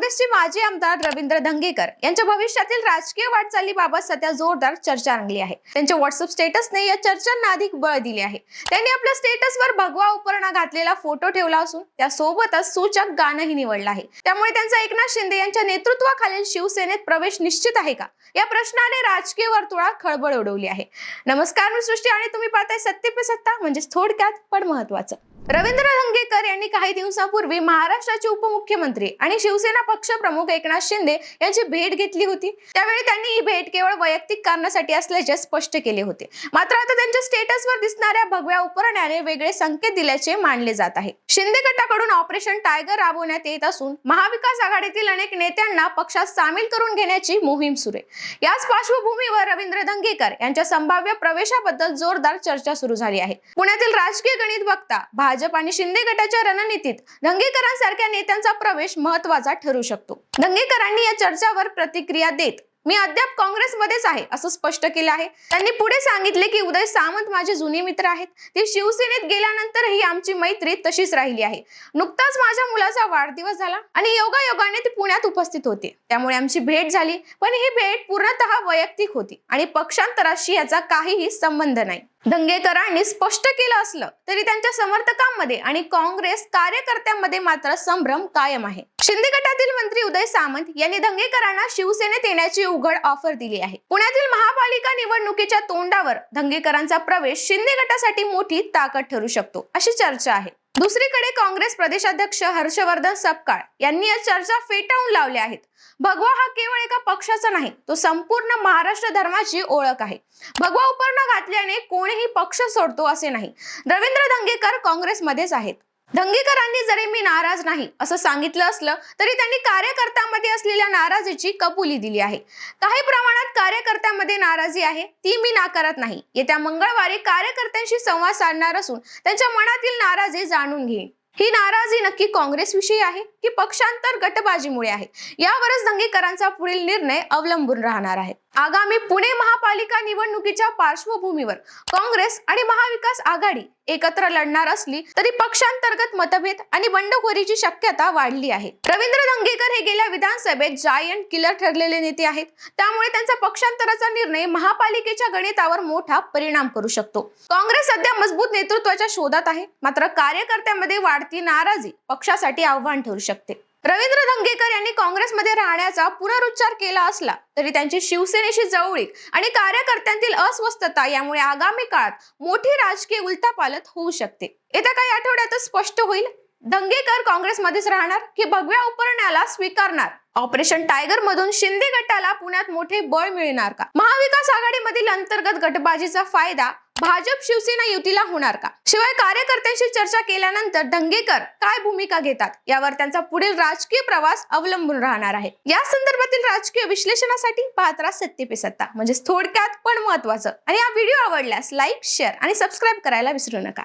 काँग्रेसचे माजी आमदार रवींद्र धंगेकर यांच्या भविष्यातील राजकीय वाटचालीबाबत सध्या जोरदार चर्चा रंगली आहे. त्यांच्या व्हॉट्सअप स्टेटसने या चर्चांना अधिक बळ दिले आहे. त्यांनी आपल्या स्टेटसवर भगवा उपरणा घातलेला फोटो ठेवला असून त्यासोबतच सूचक गाणंही निवडलं आहे. त्यामुळे त्यांचा एकनाथ शिंदे यांच्या नेतृत्वाखालील शिवसेनेत प्रवेश निश्चित आहे का? या प्रश्नाने राजकीय वर्तुळात खळबळ उडवली आहे. नमस्कार मी सृष्टी आणि तुम्ही पाहताय सत्य पे सत्ता म्हणजेच थोडक्यात पण महत्वाचं रवींद्र धंगेकर यांनी काही दिवसापूर्वी महाराष्ट्राचे उपमुख्यमंत्री आणि शिवसेना पक्ष प्रमुख एकनाथ शिंदे यांची भेट घेतली होती. त्यावेळी त्यांनी ही भेट केवळ वैयक्तिक कारणासाठी असल्याचे स्पष्ट केले होते. मात्र आता त्यांच्या स्टेटसवर दिसणाऱ्या भगव्या उपरण्याने वेगळे संकेत दिल्याचे मानले जात आहे. शिंदे गटाकडून ऑपरेशन टायगर राबवण्यात येत असून महाविकास आघाडीतील अनेक नेत्यांना पक्षात सामील करून घेण्याची मोहीम सुरू आहे. याच पार्श्वभूमीवर रवींद्र धंगेकर यांच्या संभाव्य प्रवेशाबद्दल जोरदार चर्चा सुरू झाली आहे. पुण्यातील राजकीय गणित वक्ता भाजप आणि शिंदे गटाच्या रणनीतीत धंगेकरांसारख्या नेत्यांचा प्रवेश महत्त्वाचा ठरू शकतो. धंगेकरांनी या चर्चावर प्रतिक्रिया देत मी अद्याप काँग्रेसमध्येच आहे असं स्पष्ट केलं आहे. त्यांनी पुढे सांगितले की उदय सामंत माझे जुने मित्र आहेत. ते शिवसेनेत गेल्यानंतरही आमची मैत्री तशीच राहिली आहे. नुकताच माझ्या मुलाचा वाढदिवस झाला आणि योगायोगाने ते पुण्यात उपस्थित होते. त्यामुळे आमची भेट झाली. पण ही भेट पूर्ण वैयक्तिक होती आणि पक्षांतराशी याचा काहीही संबंध नाही. दंगेकरांनी स्पष्ट केलं असलं तरी त्यांच्या समर्थकांमध्ये आणि काँग्रेस कार्यकर्त्यांमध्ये मात्र संभ्रम कायम आहे. शिंदे गटातील मंत्री उदय सामंत यांनी दंगेकरांना शिवसेनेत येण्याची उघड ऑफर दिली आहे. पुण्यातील महापालिका निवडणुकीच्या तोंडावर दंगेकरांचा प्रवेश शिंदे गटासाठी मोठी ताकद ठरू शकतो अशी चर्चा आहे. दुसरीकडे काँग्रेस प्रदेशाध्यक्ष हर्षवर्धन सपकाळ यांनी या चर्चा फेटाळून लावल्या आहेत. भगवा हा केवळ एका पक्षाचा नाही तो संपूर्ण महाराष्ट्र धर्माची ओळख आहे. भगवा उपरणं घातल्याने कोणीही पक्ष सोडतो असे नाही. रवींद्र दंगेकर काँग्रेसमध्येच आहेत. दंगेकरांनी जरी मी नाराज नाही असं सांगितलं असलं तरी त्यांनी कार्यकर्त्यांमध्ये असलेल्या नाराजीची कबुली दिली आहे. काही प्रमाणात कार्यकर्त्यांमध्ये नाराजी आहे ती मी नाकारत नाही. येत्या मंगळवारी कार्यकर्त्यांशी संवाद साधणार असून त्यांच्या मनातील नाराजी जाणून घेईन. ही नाराजी नक्की काँग्रेसविषयी आहे की पक्षांतर गटबाजीमुळे आहे? यावरच दंगेकरांचा पुढील निर्णय अवलंबून राहणार आहे. आगामी पुणे महापालिका निवडणुकीच्या पार्श्वभूमीवर काँग्रेस आणि महाविकास आघाडी एकत्र लढणार असली तरी पक्षांतर्गत मतभेद आणि बंडखोरीची शक्यता वाढली आहे. रवींद्र दंगेकर हे गेल्या विधानसभेत जायंट किलर ठरलेले नेते आहेत. त्यामुळे त्यांचा पक्षांतराचा निर्णय महापालिकेच्या गणितावर मोठा परिणाम करू शकतो. काँग्रेस सध्या मजबूत नेतृत्वाच्या शोधात आहे. मात्र कार्यकर्त्यांमध्ये वाढती नाराजी पक्षासाठी आव्हान ठरू शकते. रवींद्र धंगेकर यांनी काँग्रेसमध्ये राहण्याचा पुनरुच्चार केला असला तरी त्यांची शिवसेनेशी जवळीक आणि कार्यकर्त्यांतील अस्वस्थता यामुळे आगामी काळात मोठी राजकीय उलथापालत होऊ शकते. येत्या काही आठवड्यातच स्पष्ट होईल दंगेकर काँग्रेसमध्येच राहणार की भगव्या उपरण्याला स्वीकारणार? ऑपरेशन टायगर मधून शिंदे गटाला पुण्यात मोठे बळ मिळणार का? महाविकास आघाडीमधील अंतर्गत गटबाजीचा फायदा भाजप शिवसेना युतीला होणार का? शिवाय कार्यकर्त्यांशी चर्चा केल्यानंतर दंगेकर काय भूमिका घेतात? यावर त्यांचा पुढील राजकीय प्रवास अवलंबून राहणार आहे. या संदर्भातील राजकीय विश्लेषणासाठी पाहत राहा सत्य पे सत्ता. म्हणजे थोडक्यात पण महत्वाचं आणि हा व्हिडिओ आवडल्यास लाईक शेअर आणि सबस्क्राईब करायला विसरू नका.